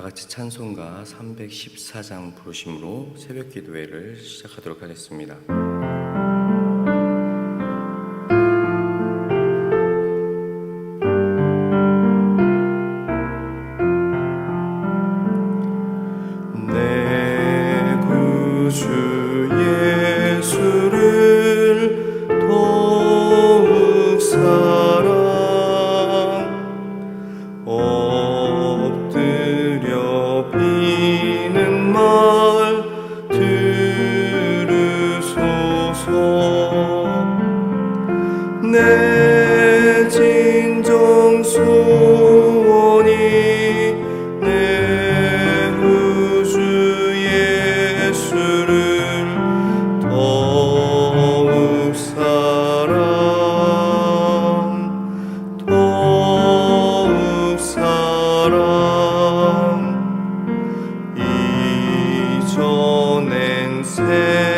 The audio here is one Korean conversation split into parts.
다 같이 찬송가 314장 부르심으로 새벽 기도회를 시작하도록 하겠습니다. 이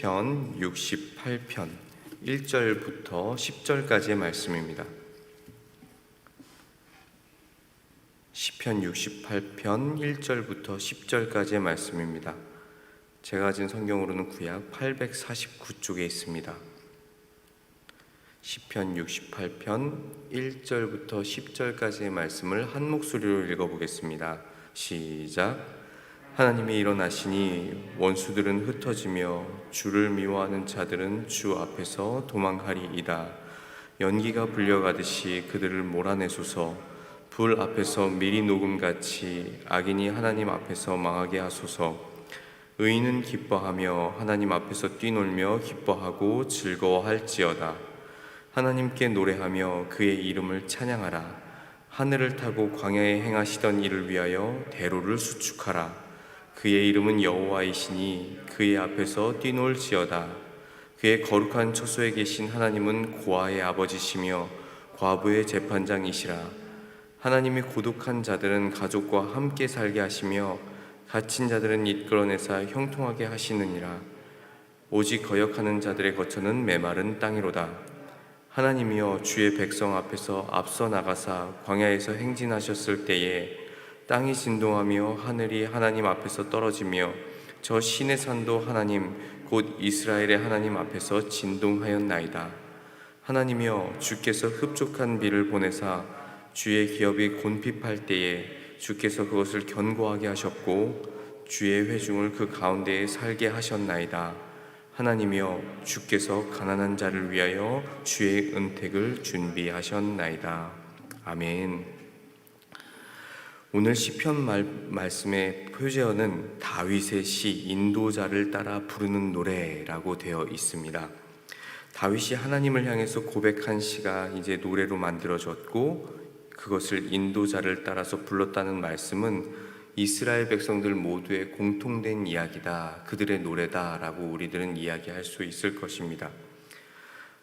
시편 68편 1절부터 10절까지의 말씀입니다. 시편 68편 1절부터 10절까지의 말씀입니다. 제가 가진 성경으로는 구약 849쪽에 있습니다. 시편 68편 1절부터 10절까지의 말씀을 한 목소리로 읽어 보겠습니다. 시작. 하나님이 일어나시니 원수들은 흩어지며 주를 미워하는 자들은 주 앞에서 도망하리이다. 연기가 불려가듯이 그들을 몰아내소서. 불 앞에서 미리 녹음같이 악인이 하나님 앞에서 망하게 하소서. 의인은 기뻐하며 하나님 앞에서 뛰놀며 기뻐하고 즐거워할지어다. 하나님께 노래하며 그의 이름을 찬양하라. 하늘을 타고 광야에 행하시던 일을 위하여 대로를 수축하라. 그의 이름은 여호와이시니 그의 앞에서 뛰놀지어다. 그의 거룩한 처소에 계신 하나님은 고아의 아버지시며 과부의 재판장이시라. 하나님이 고독한 자들은 가족과 함께 살게 하시며 갇힌 자들은 이끌어내사 형통하게 하시느니라. 오직 거역하는 자들의 거처는 메마른 땅이로다. 하나님이여 주의 백성 앞에서 앞서 나가사 광야에서 행진하셨을 때에 땅이 진동하며 하늘이 하나님 앞에서 떨어지며 저 신의 산도 하나님 곧 이스라엘의 하나님 앞에서 진동하였나이다. 하나님이여 주께서 흡족한 비를 보내사 주의 기업이 곤핍할 때에 주께서 그것을 견고하게 하셨고 주의 회중을 그 가운데에 살게 하셨나이다. 하나님이여 주께서 가난한 자를 위하여 주의 은택을 준비하셨나이다. 아멘. 오늘 시편 말, 말씀의 표제어는 다윗의 시 인도자를 따라 부르는 노래라고 되어 있습니다. 다윗이 하나님을 향해서 고백한 시가 이제 노래로 만들어졌고 그것을 인도자를 따라서 불렀다는 말씀은 이스라엘 백성들 모두의 공통된 이야기다. 그들의 노래다라고 우리들은 이야기할 수 있을 것입니다.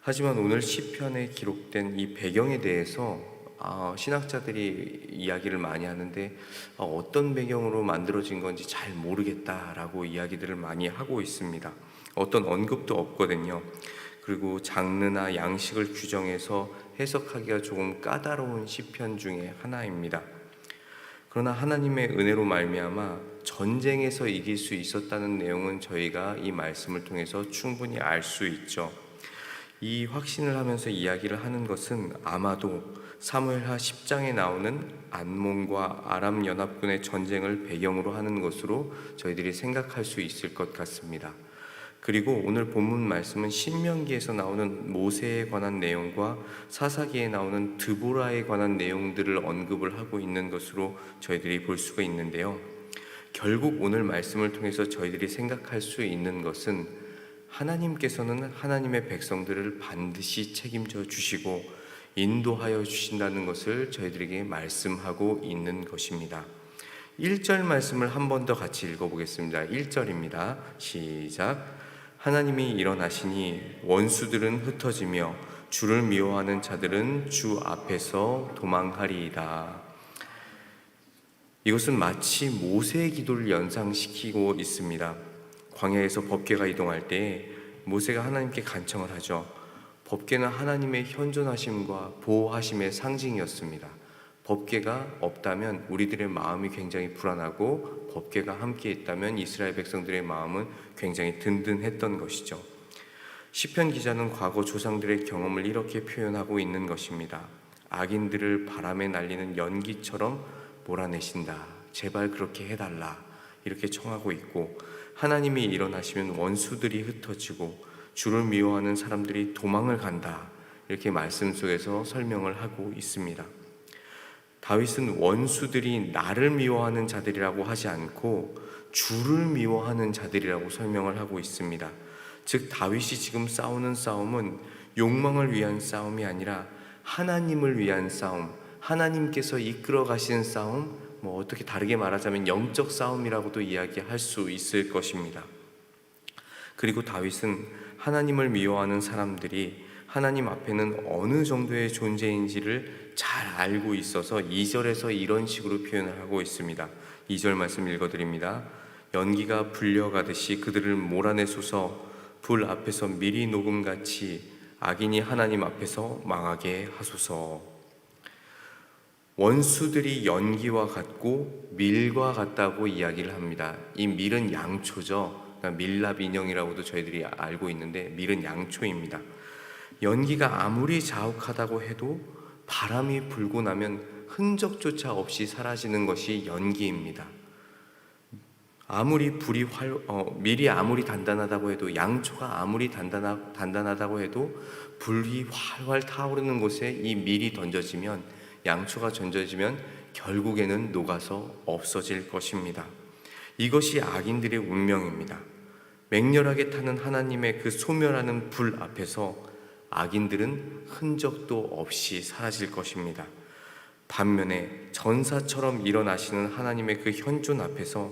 하지만 오늘 시편에 기록된 이 배경에 대해서 아, 신학자들이 이야기를 많이 하는데 아, 어떤 배경으로 만들어진 건지 잘 모르겠다라고 이야기들을 많이 하고 있습니다. 어떤 언급도 없거든요. 그리고 장르나 양식을 규정해서 해석하기가 조금 까다로운 시편 중에 하나입니다. 그러나 하나님의 은혜로 말미암아 전쟁에서 이길 수 있었다는 내용은 저희가 이 말씀을 통해서 충분히 알 수 있죠. 이 확신을 하면서 이야기를 하는 것은 아마도 사무엘하 10장에 나오는 안몬과 아람 연합군의 전쟁을 배경으로 하는 것으로 저희들이 생각할 수 있을 것 같습니다. 그리고 오늘 본문 말씀은 신명기에서 나오는 모세에 관한 내용과 사사기에 나오는 드보라에 관한 내용들을 언급을 하고 있는 것으로 저희들이 볼 수가 있는데요. 결국 오늘 말씀을 통해서 저희들이 생각할 수 있는 것은 하나님께서는 하나님의 백성들을 반드시 책임져 주시고 인도하여 주신다는 것을 저희들에게 말씀하고 있는 것입니다. 1절 말씀을 한 번 더 같이 읽어보겠습니다. 1절입니다. 시작. 하나님이 일어나시니 원수들은 흩어지며 주를 미워하는 자들은 주 앞에서 도망하리이다. 이것은 마치 모세의 기도를 연상시키고 있습니다. 광야에서 법궤가 이동할 때 모세가 하나님께 간청을 하죠. 법궤는 하나님의 현존하심과 보호하심의 상징이었습니다. 법궤가 없다면 우리들의 마음이 굉장히 불안하고 법궤가 함께 있다면 이스라엘 백성들의 마음은 굉장히 든든했던 것이죠. 시편 기자는 과거 조상들의 경험을 이렇게 표현하고 있는 것입니다. 악인들을 바람에 날리는 연기처럼 몰아내신다. 제발 그렇게 해달라. 이렇게 청하고 있고 하나님이 일어나시면 원수들이 흩어지고 주를 미워하는 사람들이 도망을 간다. 이렇게 말씀 속에서 설명을 하고 있습니다. 다윗은 원수들이 나를 미워하는 자들이라고 하지 않고 주를 미워하는 자들이라고 설명을 하고 있습니다. 즉 다윗이 지금 싸우는 싸움은 욕망을 위한 싸움이 아니라 하나님을 위한 싸움, 하나님께서 이끌어 가시는 싸움, 뭐 어떻게 다르게 말하자면 영적 싸움이라고도 이야기할 수 있을 것입니다. 그리고 다윗은 하나님을 미워하는 사람들이 하나님 앞에는 어느 정도의 존재인지를 잘 알고 있어서 2절에서 이런 식으로 표현을 하고 있습니다. 2절 말씀 읽어드립니다. 연기가 불려가듯이 그들을 몰아내소서 불 앞에서 미리 녹음같이 악인이 하나님 앞에서 망하게 하소서. 원수들이 연기와 같고 밀과 같다고 이야기를 합니다. 이 밀은 양초죠. 그러니까 밀랍 인형이라고도 저희들이 알고 있는데 밀은 양초입니다. 연기가 아무리 자욱하다고 해도 바람이 불고 나면 흔적조차 없이 사라지는 것이 연기입니다. 아무리 불이 활, 어, 밀이 아무리 단단하다고 해도 양초가 아무리 단단하, 단단하다고 해도 불이 활활 타오르는 곳에 이 밀이 던져지면 양초가 던져지면 결국에는 녹아서 없어질 것입니다. 이것이 악인들의 운명입니다. 맹렬하게 타는 하나님의 그 소멸하는 불 앞에서 악인들은 흔적도 없이 사라질 것입니다. 반면에 전사처럼 일어나시는 하나님의 그 현존 앞에서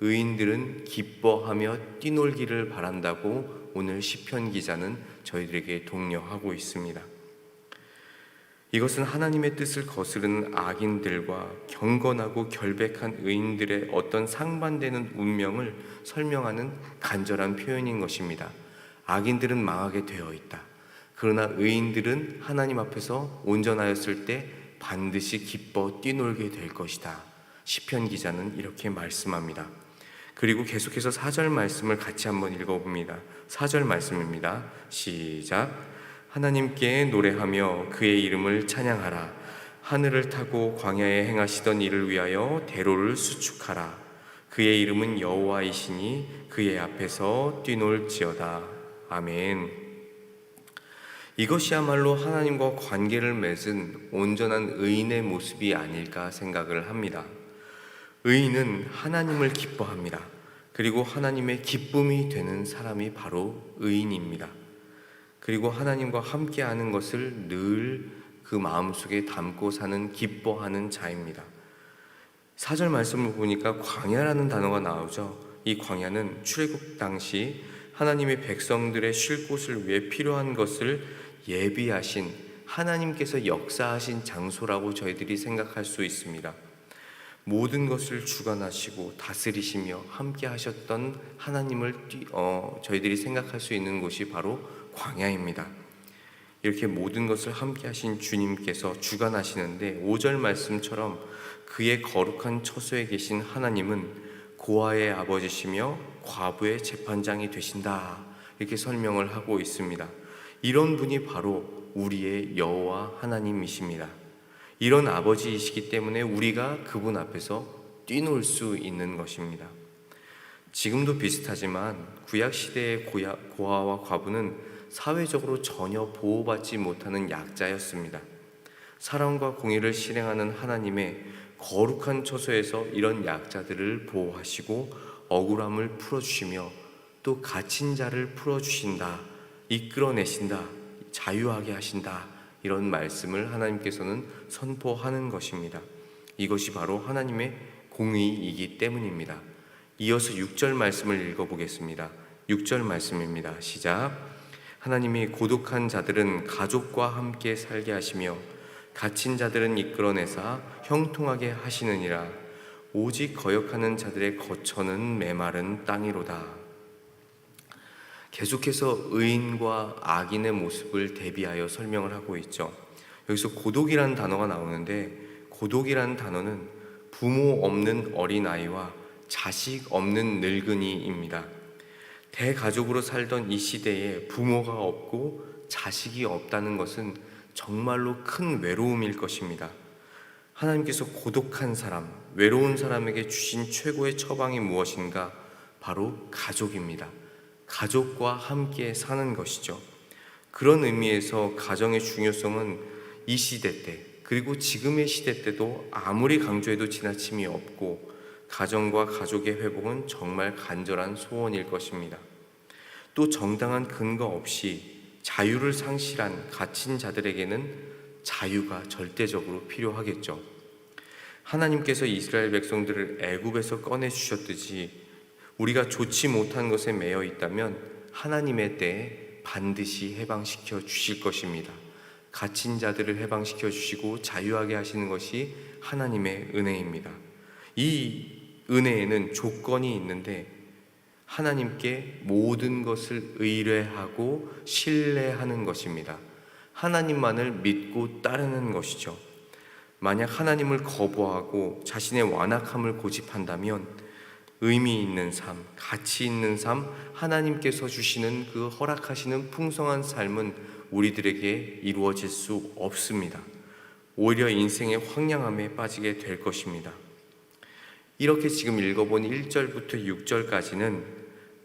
의인들은 기뻐하며 뛰놀기를 바란다고 오늘 시편 기자는 저희들에게 독려하고 있습니다. 이것은 하나님의 뜻을 거스르는 악인들과 경건하고 결백한 의인들의 어떤 상반되는 운명을 설명하는 간절한 표현인 것입니다. 악인들은 망하게 되어 있다. 그러나 의인들은 하나님 앞에서 온전하였을 때 반드시 기뻐 뛰놀게 될 것이다. 시편 기자는 이렇게 말씀합니다. 그리고 계속해서 4절 말씀을 같이 한번 읽어 봅니다. 4절 말씀입니다. 시작. 하나님께 노래하며 그의 이름을 찬양하라. 하늘을 타고 광야에 행하시던 일을 위하여 대로를 수축하라. 그의 이름은 여호와이시니 그의 앞에서 뛰놀지어다. 아멘. 이것이야말로 하나님과 관계를 맺은 온전한 의인의 모습이 아닐까 생각을 합니다. 의인은 하나님을 기뻐합니다. 그리고 하나님의 기쁨이 되는 사람이 바로 의인입니다. 그리고 하나님과 함께 하는 것을 늘 그 마음속에 담고 사는 기뻐하는 자입니다. 사절 말씀을 보니까 광야라는 단어가 나오죠. 이 광야는 출애굽 당시 하나님의 백성들의 쉴 곳을 위해 필요한 것을 예비하신 하나님께서 역사하신 장소라고 저희들이 생각할 수 있습니다. 모든 것을 주관하시고 다스리시며 함께 하셨던 하나님을 뛰- 어, 저희들이 생각할 수 있는 곳이 바로 광야입니다. 이렇게 모든 것을 함께 하신 주님께서 주관하시는데 5절 말씀처럼 그의 거룩한 처소에 계신 하나님은 고아의 아버지시며 과부의 재판장이 되신다. 이렇게 설명을 하고 있습니다. 이런 분이 바로 우리의 여호와 하나님이십니다. 이런 아버지이시기 때문에 우리가 그분 앞에서 뛰놀 수 있는 것입니다. 지금도 비슷하지만 구약 시대의 고아와 과부는 사회적으로 전혀 보호받지 못하는 약자였습니다. 사랑과 공의를 실행하는 하나님의 거룩한 처소에서 이런 약자들을 보호하시고 억울함을 풀어주시며 또 갇힌 자를 풀어주신다, 이끌어내신다, 자유하게 하신다 이런 말씀을 하나님께서는 선포하는 것입니다. 이것이 바로 하나님의 공의이기 때문입니다. 이어서 6절 말씀을 읽어보겠습니다. 6절 말씀입니다. 시작. 하나님이 고독한 자들은 가족과 함께 살게 하시며 갇힌 자들은 이끌어내사 형통하게 하시느니라. 오직 거역하는 자들의 거처는 메마른 땅이로다. 계속해서 의인과 악인의 모습을 대비하여 설명을 하고 있죠. 여기서 고독이라는 단어가 나오는데 고독이라는 단어는 부모 없는 어린아이와 자식 없는 늙은이입니다. 대가족으로 살던 이 시대에 부모가 없고 자식이 없다는 것은 정말로 큰 외로움일 것입니다. 하나님께서 고독한 사람, 외로운 사람에게 주신 최고의 처방이 무엇인가? 바로 가족입니다. 가족과 함께 사는 것이죠. 그런 의미에서 가정의 중요성은 이 시대 때, 그리고 지금의 시대 때도 아무리 강조해도 지나침이 없고, 가정과 가족의 회복은 정말 간절한 소원일 것입니다. 또 정당한 근거 없이 자유를 상실한 갇힌 자들에게는 자유가 절대적으로 필요하겠죠. 하나님께서 이스라엘 백성들을 애굽에서 꺼내 주셨듯이 우리가 좋지 못한 것에 매여 있다면 하나님의 때에 반드시 해방시켜 주실 것입니다. 갇힌 자들을 해방시켜 주시고 자유하게 하시는 것이 하나님의 은혜입니다. 이 은혜에는 조건이 있는데 하나님께 모든 것을 의뢰하고 신뢰하는 것입니다. 하나님만을 믿고 따르는 것이죠. 만약 하나님을 거부하고 자신의 완악함을 고집한다면 의미 있는 삶, 가치 있는 삶, 하나님께서 주시는 그 허락하시는 풍성한 삶은 우리들에게 이루어질 수 없습니다. 오히려 인생의 황량함에 빠지게 될 것입니다. 이렇게 지금 읽어본 1절부터 6절까지는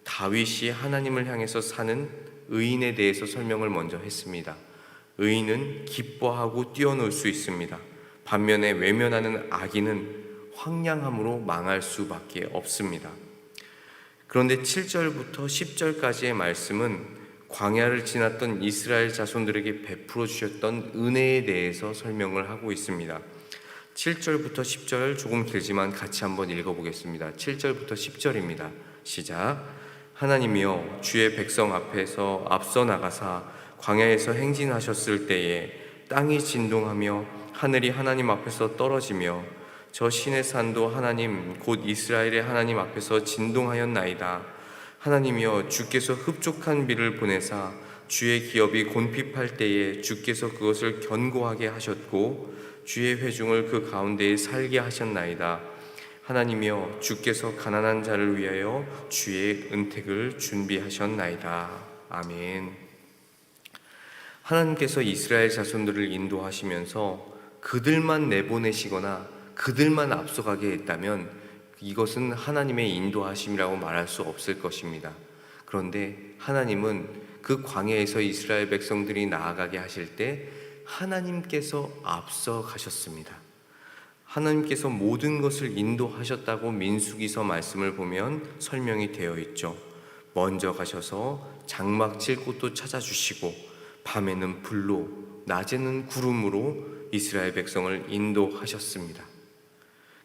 다윗이 하나님을 향해서 사는 의인에 대해서 설명을 먼저 했습니다. 의인은 기뻐하고 뛰어놀 수 있습니다. 반면에 외면하는 악인은 황량함으로 망할 수밖에 없습니다. 그런데 7절부터 10절까지의 말씀은 광야를 지났던 이스라엘 자손들에게 베풀어 주셨던 은혜에 대해서 설명을 하고 있습니다. 7절부터 10절 조금 길지만 같이 한번 읽어보겠습니다. 7절부터 10절입니다. 시작. 하나님이여 주의 백성 앞에서 앞서 나가사 광야에서 행진하셨을 때에 땅이 진동하며 하늘이 하나님 앞에서 떨어지며 저 신의 산도 하나님 곧 이스라엘의 하나님 앞에서 진동하였나이다. 하나님이여 주께서 흡족한 비를 보내사 주의 기업이 곤핍할 때에 주께서 그것을 견고하게 하셨고 주의 회중을 그 가운데에 살게 하셨나이다. 하나님이여 주께서 가난한 자를 위하여 주의 은택을 준비하셨나이다. 아멘. 하나님께서 이스라엘 자손들을 인도하시면서 그들만 내보내시거나 그들만 앞서가게 했다면 이것은 하나님의 인도하심이라고 말할 수 없을 것입니다. 그런데 하나님은 그 광야에서 이스라엘 백성들이 나아가게 하실 때 하나님께서 앞서 가셨습니다. 하나님께서 모든 것을 인도하셨다고 민수기서 말씀을 보면 설명이 되어 있죠. 먼저 가셔서 장막 칠 곳도 찾아주시고 밤에는 불로 낮에는 구름으로 이스라엘 백성을 인도하셨습니다.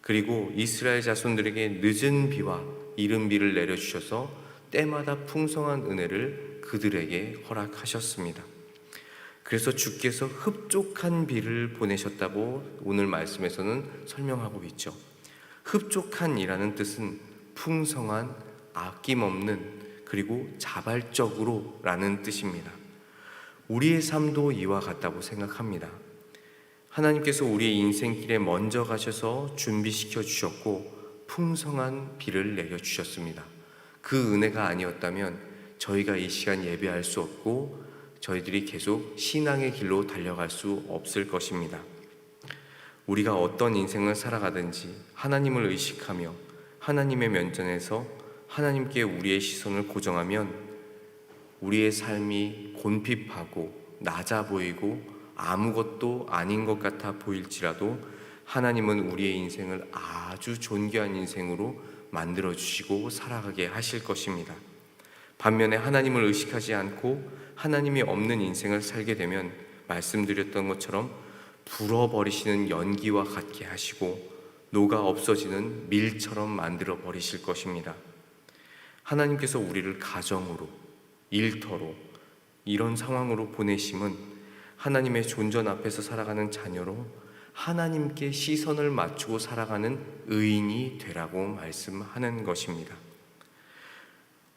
그리고 이스라엘 자손들에게 늦은 비와 이른 비를 내려 주셔서 때마다 풍성한 은혜를 그들에게 허락하셨습니다. 그래서 주께서 흡족한 비를 보내셨다고 오늘 말씀에서는 설명하고 있죠. 흡족한이라는 뜻은 풍성한, 아낌없는, 그리고 자발적으로라는 뜻입니다. 우리의 삶도 이와 같다고 생각합니다. 하나님께서 우리의 인생길에 먼저 가셔서 준비시켜 주셨고 풍성한 비를 내려 주셨습니다. 그 은혜가 아니었다면 저희가 이 시간 예배할 수 없고 저희들이 계속 신앙의 길로 달려갈 수 없을 것입니다. 우리가 어떤 인생을 살아가든지 하나님을 의식하며 하나님의 면전에서 하나님께 우리의 시선을 고정하면 우리의 삶이 곤핍하고 낮아 보이고 아무것도 아닌 것 같아 보일지라도 하나님은 우리의 인생을 아주 존귀한 인생으로 만들어 주시고 살아가게 하실 것입니다. 반면에 하나님을 의식하지 않고 하나님이 없는 인생을 살게 되면 말씀드렸던 것처럼 불어버리시는 연기와 같게 하시고 녹아 없어지는 밀처럼 만들어 버리실 것입니다. 하나님께서 우리를 가정으로, 일터로, 이런 상황으로 보내심은 하나님의 존전 앞에서 살아가는 자녀로 하나님께 시선을 맞추고 살아가는 의인이 되라고 말씀하는 것입니다.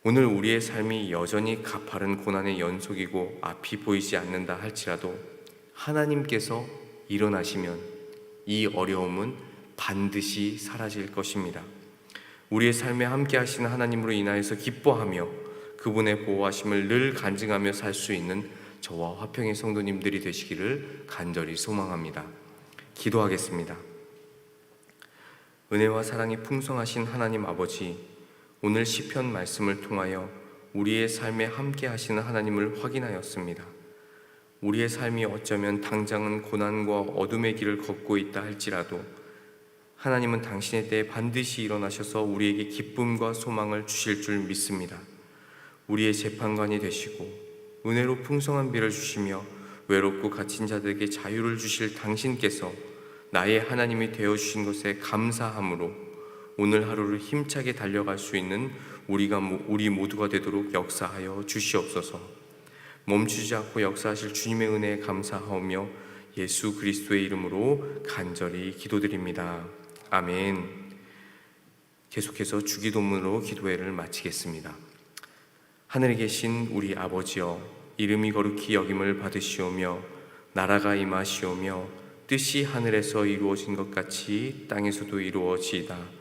오늘 우리의 삶이 여전히 가파른 고난의 연속이고 앞이 보이지 않는다 할지라도 하나님께서 일어나시면 이 어려움은 반드시 사라질 것입니다. 우리의 삶에 함께 하시는 하나님으로 인하여서 기뻐하며 그분의 보호하심을 늘 간증하며 살 수 있는 저와 화평의 성도님들이 되시기를 간절히 소망합니다. 기도하겠습니다. 은혜와 사랑이 풍성하신 하나님 아버지, 오늘 시편 말씀을 통하여 우리의 삶에 함께 하시는 하나님을 확인하였습니다. 우리의 삶이 어쩌면 당장은 고난과 어둠의 길을 걷고 있다 할지라도 하나님은 당신의 때에 반드시 일어나셔서 우리에게 기쁨과 소망을 주실 줄 믿습니다. 우리의 재판관이 되시고 은혜로 풍성한 비를 주시며 외롭고 갇힌 자들에게 자유를 주실 당신께서 나의 하나님이 되어 주신 것에 감사함으로 오늘 하루를 힘차게 달려갈 수 있는 우리가 모- 우리 모두가 되도록 역사하여 주시옵소서. 멈추지 않고 역사하실 주님의 은혜에 감사하오며 예수 그리스도의 이름으로 간절히 기도드립니다. 아멘. 계속해서 주기도문으로 기도회를 마치겠습니다. 하늘에 계신 우리 아버지여 이름이 거룩히 여김을 받으시오며 나라가 임하시오며 뜻이 하늘에서 이루어진 것 같이 땅에서도 이루어지이다.